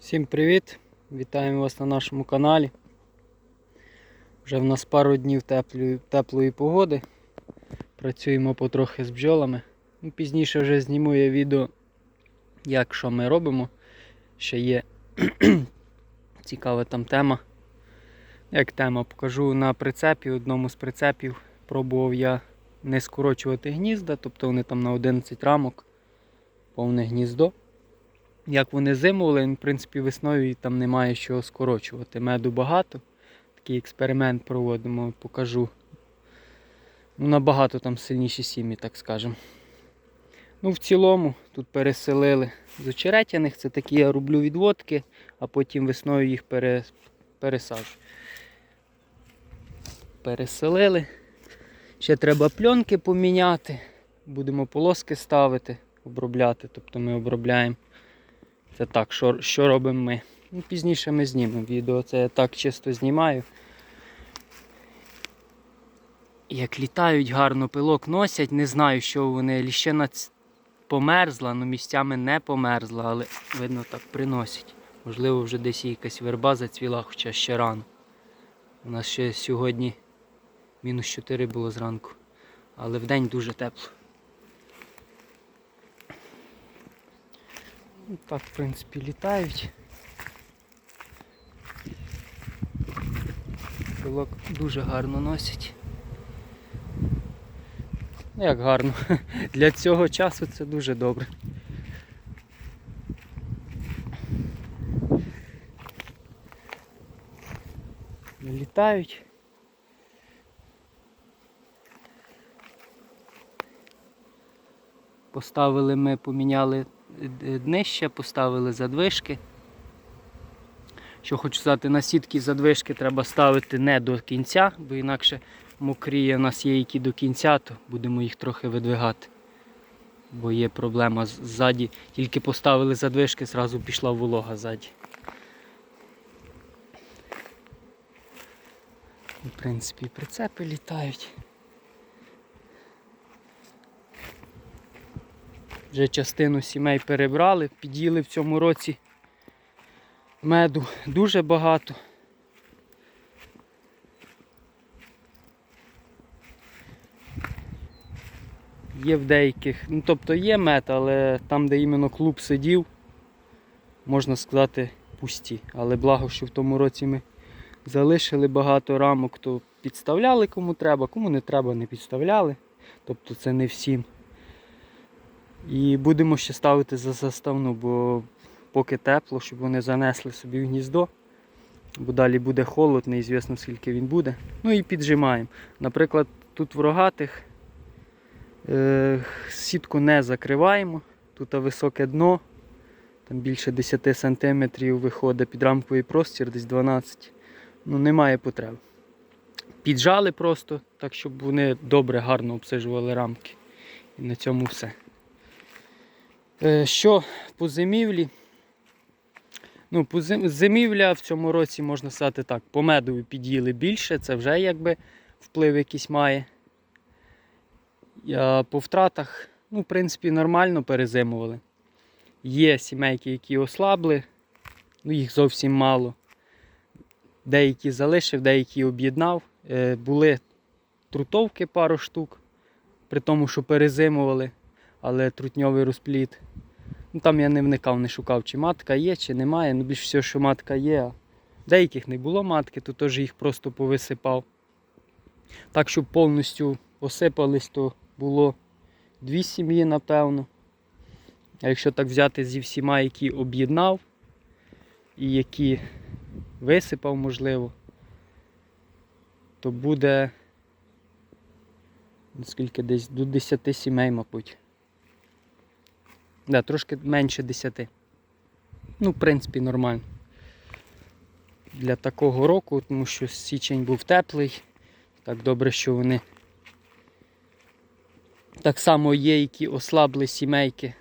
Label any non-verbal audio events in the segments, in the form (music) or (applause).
Всім привіт! Вітаємо вас на нашому каналі. Вже в нас пару днів теплої, теплої погоди. Працюємо потрохи з бджолами. Ну, Пізніше вже зніму я відео, як що ми робимо. Ще є (clears throat) цікава там тема. Як тема, покажу на прицепі, одному з прицепів. Пробував я не скорочувати гнізда, тобто вони там на 11 рамок, повне гніздо. Як вони зимували, в принципі, весною там немає що скорочувати. Меду багато. Такий експеримент проводимо, покажу. Ну, набагато там сильніші сім'ї, так скажемо. Ну, в цілому, тут переселили з очеретяних, це такі я роблю відводки, а потім весною їх пере... пересаджу. Переселили. Ще треба пленки поміняти. Будемо полоски ставити, обробляти. Тобто ми обробляємо. Це так, що, що робимо ми. Ну, Пізніше ми знімемо відео. Це я так чисто знімаю. Як літають, гарно пилок носять, не знаю, що вони. Ліщина померзла, ну місцями не померзла, але видно так приносять. Можливо, вже десь якась верба зацвіла, хоча ще рано. У нас ще сьогодні мінус 4 було зранку. Але вдень дуже тепло. Ну, Так, в принципі, літають. Пилок дуже гарно носять. Ну, Як гарно. (laughs) Для цього часу це дуже добре. Літають. Поставили ми, поміняли днище, поставили задвижки. Що хочу сказати, на сітки задвижки треба ставити не до кінця, бо інакше мокріє у нас є які до кінця, то будемо їх трохи видвигати. Бо є проблема ззаді. Тільки поставили задвижки, зразу пішла волога ззаді. В принципі, прицепи літають. Вже частину сімей перебрали, під'їли в цьому році меду дуже багато. Є в деяких, ну тобто є мед, але там, де іменно клуб сидів, можна сказати, пусті. Але благо, що в тому році ми залишили багато рамок, то підставляли кому треба, кому не треба, не підставляли. Тобто це не всім. І будемо ще ставити за заставну, бо поки тепло, щоб вони занесли собі в гніздо. Бо далі буде холод, неізвісно скільки він буде. Ну і піджимаємо. Наприклад, тут в рогатих е, сітку не закриваємо. Тут високе дно, там більше 10 см виходить підрамковий простір, десь 12 Ну немає потреби. Піджали просто, так щоб вони добре, гарно обсижували рамки. І на цьому все. Е, Що по зимівлі? Ну, по зимівля в цьому році, можна сказати так, по медові під'їли більше, це вже якби вплив якийсь має. А по втратах, ну, в принципі, нормально перезимували. Є сімейки, які ослабли, ну їх зовсім мало. Деякі залишив, деякі об'єднав. Е, були трутовки пару штук, при тому, що перезимували, але трутньовий розпліт. Ну, там я не вникав, не шукав, чи матка є, чи немає. Ну, більш всього, що матка є. Деяких не було матки, то теж їх просто повисипав. Так, щоб повністю осипались, то було дві сім'ї, напевно. А якщо так взяти зі всіма, які об'єднав і які висипав, можливо, то буде ну, скільки десь до 10 сімей, мабуть. Да, трошки менше 10. Ну, в принципі, нормально. Для такого року, тому що січень був теплий. Так добре, що вони так само є, які ослабли сімейки.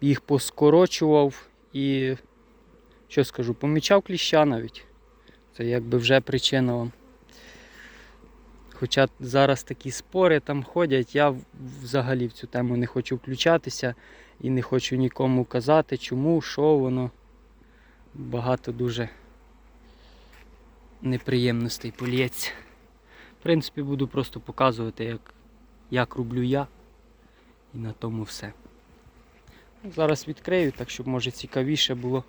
Їх поскорочував і, що скажу, помічав кліща навіть. Це якби вже причина вам. Хоча зараз такі спори там ходять, я взагалі в цю тему не хочу включатися. І не хочу нікому казати, чому, що воно. Багато дуже неприємностей полється. В принципі, буду просто показувати, як, як роблю я. І на тому все. Зараз відкрию, так щоб може цікавіше було.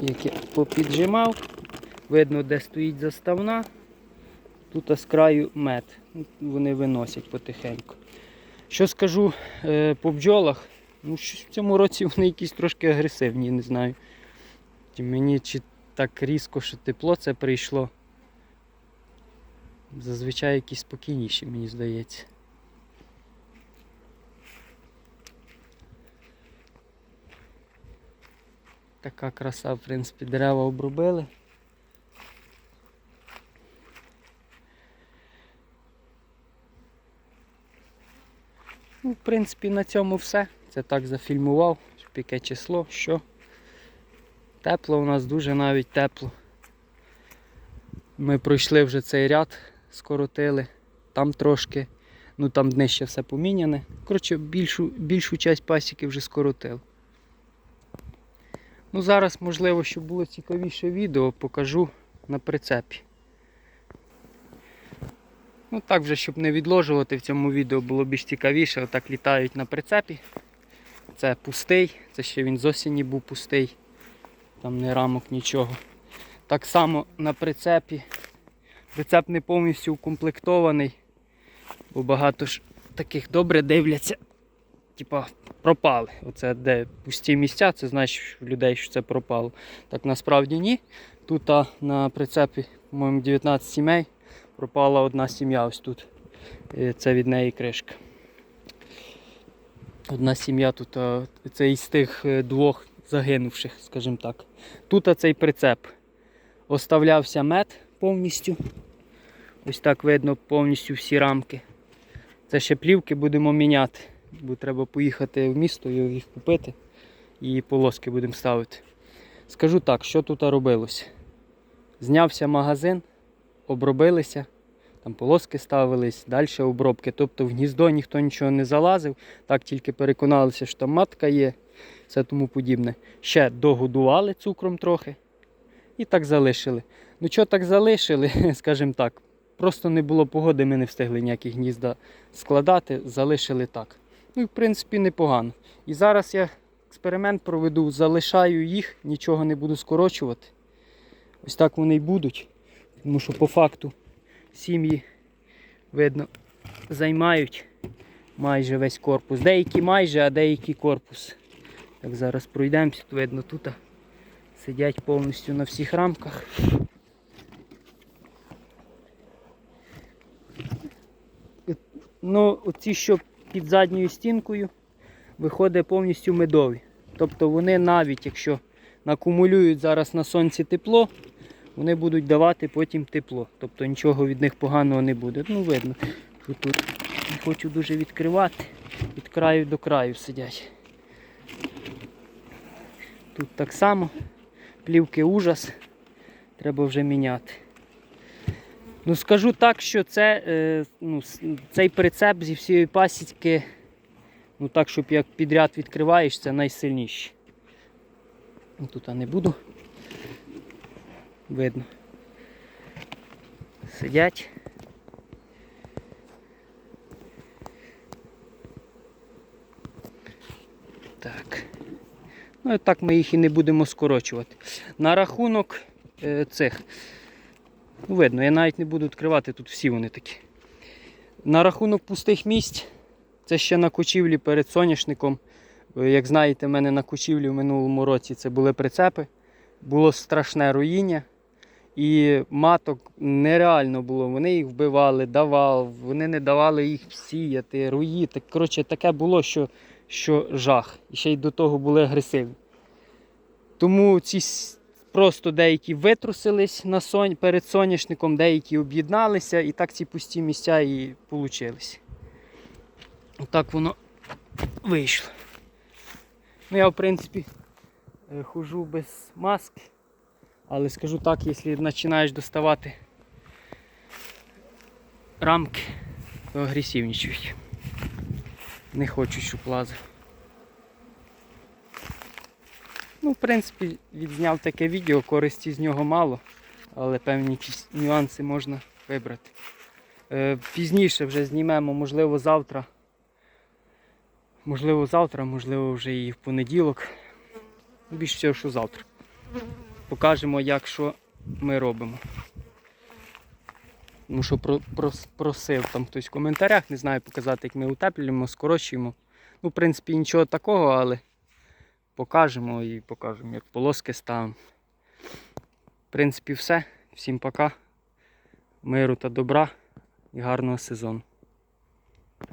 Як я попіджимав, видно, де стоїть заставна. Тут з краю мед. Вони виносять потихеньку. Що скажу е, по бджолах? Ну, в цьому році вони якісь трошки агресивні, не знаю. Чи мені чи так різко, що тепло це прийшло. Зазвичай якісь спокійніші, мені здається. Така краса, в принципі, дерева обробили. Ну, в принципі, на цьому все. Це так зафільмував, яке число, що. Тепло у нас дуже навіть тепло. Ми пройшли вже цей ряд, скоротили. Там трошки, ну там нижче все поміняне. Коротше, більшу, більшу часть пасіки вже скоротили. Ну зараз, можливо, щоб було цікавіше відео, покажу на прицепі. Ну так вже, щоб не відложувати в цьому відео було більш цікавіше, отак літають на прицепі. Це пустий, це ще він з осені був пустий. Там не рамок нічого. Так само на прицепі. Прицеп не повністю укомплектований, бо багато ж таких добре дивляться. Типа пропали. Оце де пусті місця, це значить в людей, що це пропало. Так насправді ні. Тут на прицепі, по-моєму, 19 сімей. Пропала одна сім'я ось тут. Е, Це від неї кришка. Одна сім'я тут, це із тих е, двох загинувших, скажімо так. Тут цей прицеп оставлявся мед повністю. Ось так видно повністю всі рамки. Це ще плівки будемо міняти, бо треба поїхати в місто і їх купити і полоски будемо ставити. Скажу так, що тут робилося. Знявся магазин, обробилися, там полоски ставились, далі обробки. Тобто в гніздо ніхто нічого не залазив, так тільки переконалися, що там матка є, все тому подібне. Ще догодували цукром трохи і так залишили. Ну що так залишили, (laughs) скажімо так, просто не було погоди, ми не встигли ніякі гнізда складати, залишили так. Ну в принципі непогано. І зараз я експеримент проведу, залишаю їх, нічого не буду скорочувати. Ось так вони й будуть. Тому що по факту сім'ї, видно, займають майже весь корпус. Деякі майже, а деякі корпус. Так, зараз пройдемося, то видно тут сидять повністю на всіх рамках. Ну, оці, що під задньою стінкою, виходить повністю медові. Тобто вони навіть, якщо накумулюють зараз на сонці тепло, вони будуть давати потім тепло. Тобто нічого від них поганого не буде. Ну, видно, що тут не хочу дуже відкривати. Від краю до краю сидять. Тут так само. Плівки ужас. Треба вже міняти. Ну, скажу так, що це, е, ну, цей прицеп зі всієї пасіки, ну так, щоб як підряд відкриваєш, це найсильніший. Ну, Тут я не буду. Видно. Сидять. Так. Ну і так ми їх і не будемо скорочувати. На рахунок е, цих. Ну, видно, я навіть не буду відкривати, тут всі вони такі. На рахунок пустих місць, це ще на кочівлі перед соняшником. Як знаєте, в мене на кочівлі в минулому році це були прицепи. Було страшне руїння. І маток нереально було. Вони їх вбивали, давали, вони не давали їх сіяти, руї. Так, коротше, таке було, що, що жах. І ще й до того були агресивні. Тому ці просто деякі витрусились на сон... перед соняшником, деякі об'єдналися, і так ці пусті місця і получились. Отак воно вийшло. Ну, я, в принципі, е, хожу без маски. Але скажу так, якщо починаєш доставати рамки, то агресивнічують. Не хочу, щоб лазив. Ну, в принципі, відзняв таке відео, користі з нього мало, але певні нюанси можна вибрати. Е, пізніше вже знімемо, можливо, завтра. Можливо, завтра, можливо, вже і в понеділок. Більше що завтра. Покажемо, як що ми робимо. Ну, що про, прос- просив там хтось в коментарях, не знаю показати, як ми утеплюємо, скорочуємо. Ну, в принципі, нічого такого, але покажемо і покажемо, як полоски ставимо. В принципі, все. Всім пока. Миру та добра і гарного сезону.